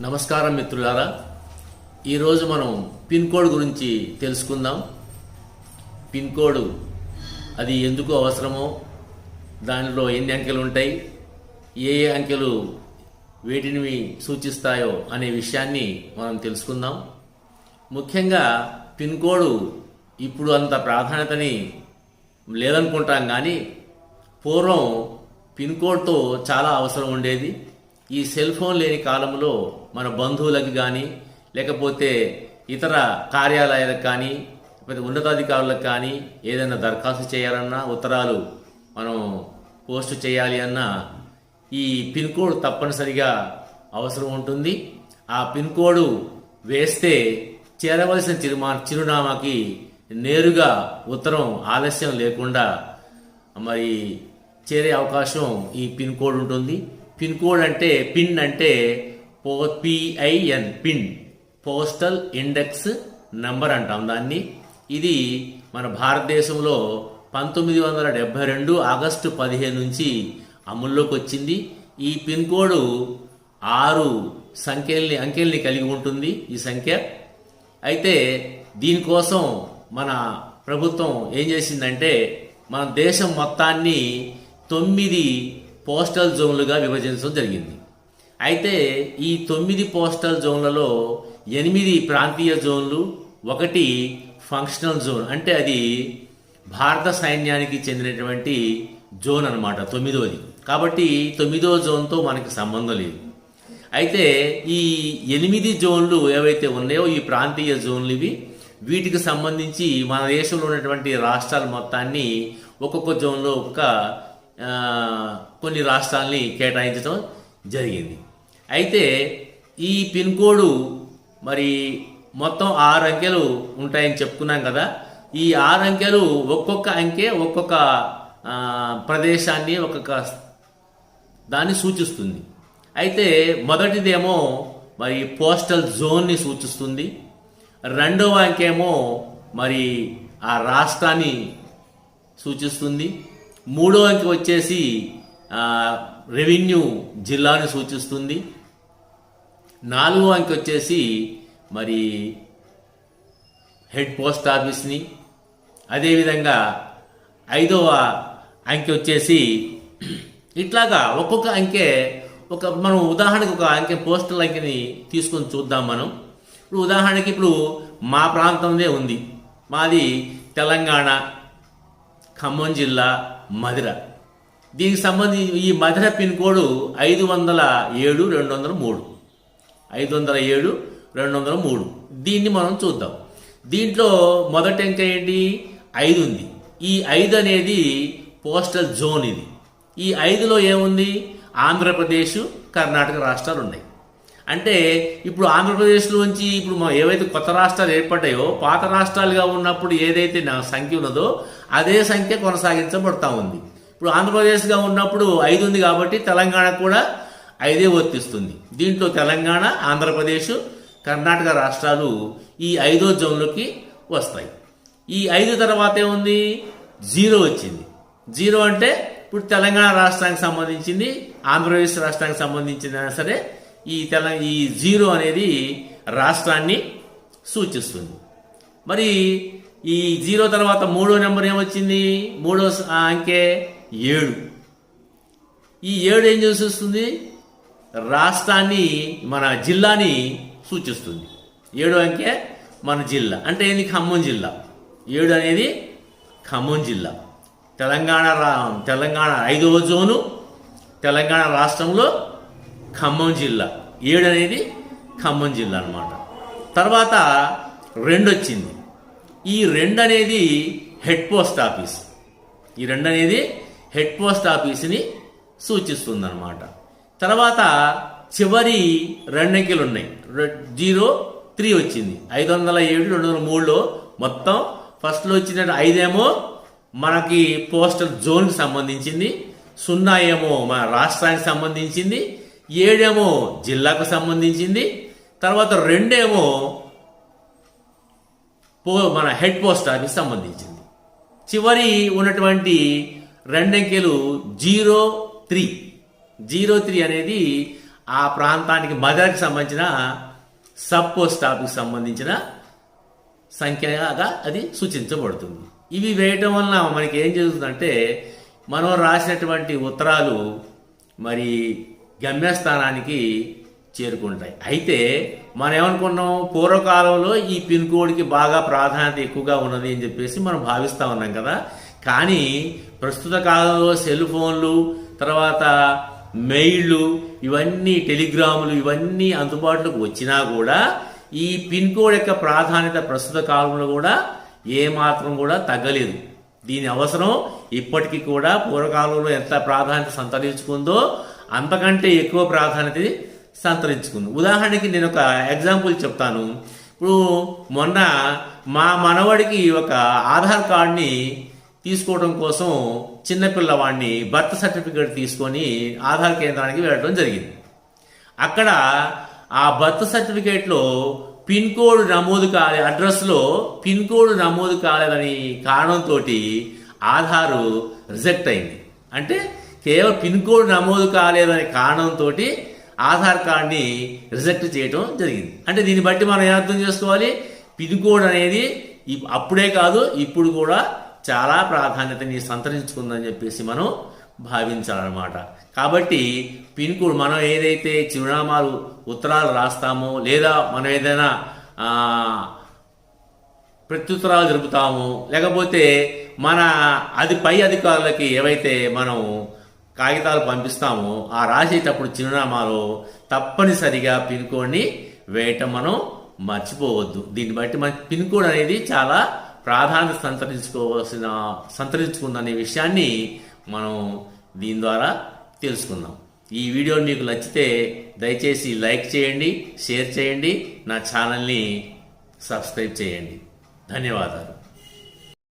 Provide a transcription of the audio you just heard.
నమస్కారం మిత్రులారా ఈరోజు మనం పిన్ కోడ్ గురించి తెలుసుకుందాం. పిన్ కోడ్ అది ఎందుకు అవసరమో దానిలో ఎన్ని అంకెలు ఉంటాయి ఏ ఏ అంకెలు వేటిని సూచిస్తాయో అనే విషయాన్ని మనం తెలుసుకుందాం. ముఖ్యంగా పిన్ కోడ్ ఇప్పుడు అంత ప్రాధాన్యతని లేదనుకుంటాం కానీ పూర్వం పిన్ కోడ్తో చాలా అవసరం ఉండేది. ఈ సెల్ ఫోన్ లేని కాలంలో మన బంధువులకు కానీ లేకపోతే ఇతర కార్యాలయాలకు కానీ లేకపోతే ఉన్నతాధికారులకు కానీ ఏదైనా దరఖాస్తు చేయాలన్నా ఉత్తరాలు మనం పోస్ట్ చేయాలి అన్నా ఈ పిన్ కోడ్ తప్పనిసరిగా అవసరం ఉంటుంది. ఆ పిన్ కోడ్ వేస్తే చేరవలసిన చిరుమా చిరునామాకి నేరుగా ఉత్తరం ఆలస్యం లేకుండా మరి చేరే అవకాశం ఈ పిన్ కోడ్ ఉంటుంది. పిన్ కోడ్ అంటే పిన్ అంటే పో PIN pin. Postal index number అంటాం దాన్ని. ఇది మన భారతదేశంలో పంతొమ్మిది వందల డెబ్బై రెండు ఆగస్టు పదిహేను నుంచి అమల్లోకి వచ్చింది. ఈ పిన్ కోడ్ ఆరు సంఖ్యల్ని అంకెల్ని కలిగి ఉంటుంది ఈ సంఖ్య. అయితే దీనికోసం మన ప్రభుత్వం ఏం చేసిందంటే మన దేశం మొత్తాన్ని తొమ్మిది పోస్టల్ జోన్లుగా విభజించడం జరిగింది. అయితే ఈ తొమ్మిది పోస్టల్ జోన్లలో ఎనిమిది ప్రాంతీయ జోన్లు ఒకటి ఫంక్షనల్ జోన్ అంటే అది భారత సైన్యానికి చెందినటువంటి జోన్ అన్నమాట తొమ్మిదోది. కాబట్టి తొమ్మిదో జోన్తో మనకి సంబంధం లేదు. అయితే ఈ ఎనిమిది జోన్లు ఏవైతే ఉన్నాయో ఈ ప్రాంతీయ జోన్లు ఇవి వీటికి సంబంధించి మన దేశంలో ఉన్నటువంటి రాష్ట్రాల మొత్తాన్ని ఒక్కొక్క జోన్లో ఒక్కొక్క కొన్ని రాష్ట్రాలని కేటాయించడం జరిగింది. అయితే ఈ పిన్ కోడ్ మరి మొత్తం ఆరు అంకెలు ఉంటాయని చెప్పుకున్నాం కదా. ఈ ఆరు అంకెలు ఒక్కొక్క అంకె ఒక్కొక్క ప్రదేశాన్ని ఒక్కొక్క దాన్ని సూచిస్తుంది. అయితే మొదటిదేమో మరి పోస్టల్ జోన్ని సూచిస్తుంది. రెండవ అంకేమో మరి ఆ రాష్ట్రాన్ని సూచిస్తుంది. మూడో అంకె వచ్చేసి రెవెన్యూ జిల్లాని సూచిస్తుంది. నాలుగో అంకె వచ్చేసి మరి హెడ్ పోస్ట్ ఆఫీస్ని. అదేవిధంగా ఐదవ అంకె వచ్చేసి ఇట్లాగా ఒక్కొక్క అంకె ఒక మనం ఉదాహరణకు ఒక అంకె పోస్టల్ అంకెని తీసుకొని చూద్దాం మనం. ఇప్పుడు ఉదాహరణకి ఇప్పుడు మా ప్రాంతంలో ఉంది. మాది తెలంగాణ. ఖమ్మం జిల్లా మధిర. దీనికి సంబంధించి ఈ మధిర పిన్ కోడ్ ఐదు వందల ఏడు రెండు వందల మూడు. ఐదు వందల ఏడు రెండు వందల మూడు. దీన్ని మనం చూద్దాం. దీంట్లో మొదటి అంక ఏంటి? ఐదు ఉంది. ఈ ఐదు అనేది పోస్టల్ జోన్ ఇది. ఈ ఐదులో ఏముంది? ఆంధ్రప్రదేశ్ కర్ణాటక రాష్ట్రాలు ఉన్నాయి అంటే ఇప్పుడు ఆంధ్రప్రదేశ్లోంచి ఇప్పుడు మనం ఏవైతే కొత్త రాష్ట్రాలు ఏర్పడ్డాయో పాత రాష్ట్రాలుగా ఉన్నప్పుడు ఏదైతే నా సంఖ్య ఉన్నదో అదే సంఖ్య కొనసాగించబడతా ఉంది. ఇప్పుడు ఆంధ్రప్రదేశ్గా ఉన్నప్పుడు ఐదు ఉంది కాబట్టి తెలంగాణ కూడా ఐదే వర్తిస్తుంది. దీంట్లో తెలంగాణ ఆంధ్రప్రదేశ్ కర్ణాటక రాష్ట్రాలు ఈ ఐదో జోన్లోకి వస్తాయి. ఈ ఐదు తర్వాత ఏముంది? జీరో వచ్చింది. జీరో అంటే ఇప్పుడు తెలంగాణ రాష్ట్రానికి సంబంధించింది ఆంధ్రప్రదేశ్ రాష్ట్రానికి సంబంధించింది అయినా సరే ఈ తెల ఈ జీరో అనేది రాష్ట్రాన్ని సూచిస్తుంది. మరి ఈ జీరో తర్వాత మూడో నెంబర్ ఏమొచ్చింది? మూడో అంకె ఏడు. ఈ ఏడు ఏం సూచిస్తుంది రాష్ట్రాన్ని మన జిల్లాని సూచిస్తుంది. ఏడు అంకె మన జిల్లా. అంటే ఏంది? ఖమ్మం జిల్లా. ఏడు అనేది ఖమ్మం జిల్లా. తెలంగాణ రా తెలంగాణ ఐదవ జోను తెలంగాణ రాష్ట్రంలో ఖమ్మం జిల్లా. ఏడు అనేది ఖమ్మం జిల్లా అనమాట తర్వాత రెండు వచ్చింది ఈ రెండు అనేది హెడ్ పోస్ట్ ఆఫీస్. ఈ రెండు అనేది హెడ్ పోస్ట్ ఆఫీస్ని సూచిస్తుంది అనమాట తర్వాత చివరి రెండు అంకెలు ఉన్నాయి రె- జీరో త్రీ వచ్చింది. ఐదు వందల ఏడు రెండు వందల మూడులో మొత్తం ఫస్ట్లో వచ్చిన ఐదేమో మనకి పోస్టల్ జోన్కి సంబంధించింది సున్నా ఏమో మన రాష్ట్రానికి సంబంధించింది ఏడేమో జిల్లాకు సంబంధించింది తర్వాత రెండేమో పో మన హెడ్ పోస్ట్ ఆఫీస్ సంబంధించింది. చివరి ఉన్నటువంటి రెండంకెలు జీరో త్రీ. జీరో త్రీ అనేది ఆ ప్రాంతానికి మదర్కి సంబంధించిన సబ్ పోస్ట్ ఆఫీస్కి సంబంధించిన సంఖ్యగా అది సూచించబడుతుంది. ఇవి వేయటం వలన మనకి ఏం జరుగుతుందంటే మనం రాసినటువంటి ఉత్తరాలు మరి గమ్యస్థానానికి చేరుకుంటాయి. అయితే మనం ఏమనుకున్నాం పూర్వకాలంలో ఈ పిన్ కోడ్కి బాగా ప్రాధాన్యత ఎక్కువగా ఉన్నది అని చెప్పేసి మనం భావిస్తూ ఉన్నాం కదా. కానీ ప్రస్తుత కాలంలో సెల్ ఫోన్లు తర్వాత మెయిళ్ళు ఇవన్నీ టెలిగ్రాములు ఇవన్నీ అందుబాటులోకి వచ్చినా కూడా ఈ పిన్ కోడ్ యొక్క ప్రాధాన్యత ప్రస్తుత కాలంలో కూడా ఏమాత్రం కూడా తగ్గలేదు. దీని అవసరం ఇప్పటికీ కూడా పూర్వకాలంలో ఎంత ప్రాధాన్యత సంతరించుకుందో అంతకంటే ఎక్కువ ప్రాధాన్యత సంతరించుకుంది. ఉదాహరణకి నేను ఒక ఎగ్జాంపుల్ చెప్తాను. ఇప్పుడు మొన్న మా మనవడికి ఒక ఆధార్ కార్డ్ని తీసుకోవడం కోసం చిన్నపిల్లవాడిని బర్త్ సర్టిఫికేట్ తీసుకొని ఆధార్ కేంద్రానికి వెళ్ళడం జరిగింది. అక్కడ ఆ బర్త్ సర్టిఫికేట్లో పిన్ కోడ్ నమోదు కాలే అడ్రస్లో పిన్ కోడ్ నమోదు కాలేదని కారణంతో ఆధారు రిజెక్ట్ అయింది. అంటే కేవలం పిన్ కోడ్ నమోదు కాలేదనే కారణంతో ఆధార్ కార్డ్ని రిజెక్ట్ చేయడం జరిగింది. అంటే దీన్ని బట్టి మనం ఏమర్థం అర్థం చేసుకోవాలి? పిన్ కోడ్ అనేది అప్పుడే కాదు ఇప్పుడు కూడా చాలా ప్రాధాన్యతని సంతరించుకుందని చెప్పేసి మనం భావించాలన్నమాట. కాబట్టి పిన్ కోడ్ మనం ఏదైతే చిరునామాలు ఉత్తరాలు రాస్తామో లేదా మనం ఏదైనా ప్రత్యుత్తరాలు జరుపుతాము లేకపోతే మన అది పై అధికారులకి ఏవైతే మనం కాగితాలు పంపిస్తామో. ఆ రాసేటప్పుడు చిరునామాలో తప్పనిసరిగా పిన్ కోడ్ని వేయటం మనం మర్చిపోవద్దు. దీన్ని బట్టి మన పిన్ కోడ్ అనేది చాలా ప్రాధాన్యత సంతరించుకోవాల్సిన సంతరించుకుందనే విషయాన్ని మనం దీని ద్వారా తెలుసుకుందాం. ఈ వీడియో మీకు నచ్చితే దయచేసి లైక్ చేయండి షేర్ చేయండి నా ఛానల్ని సబ్స్క్రైబ్ చేయండి. ధన్యవాదాలు.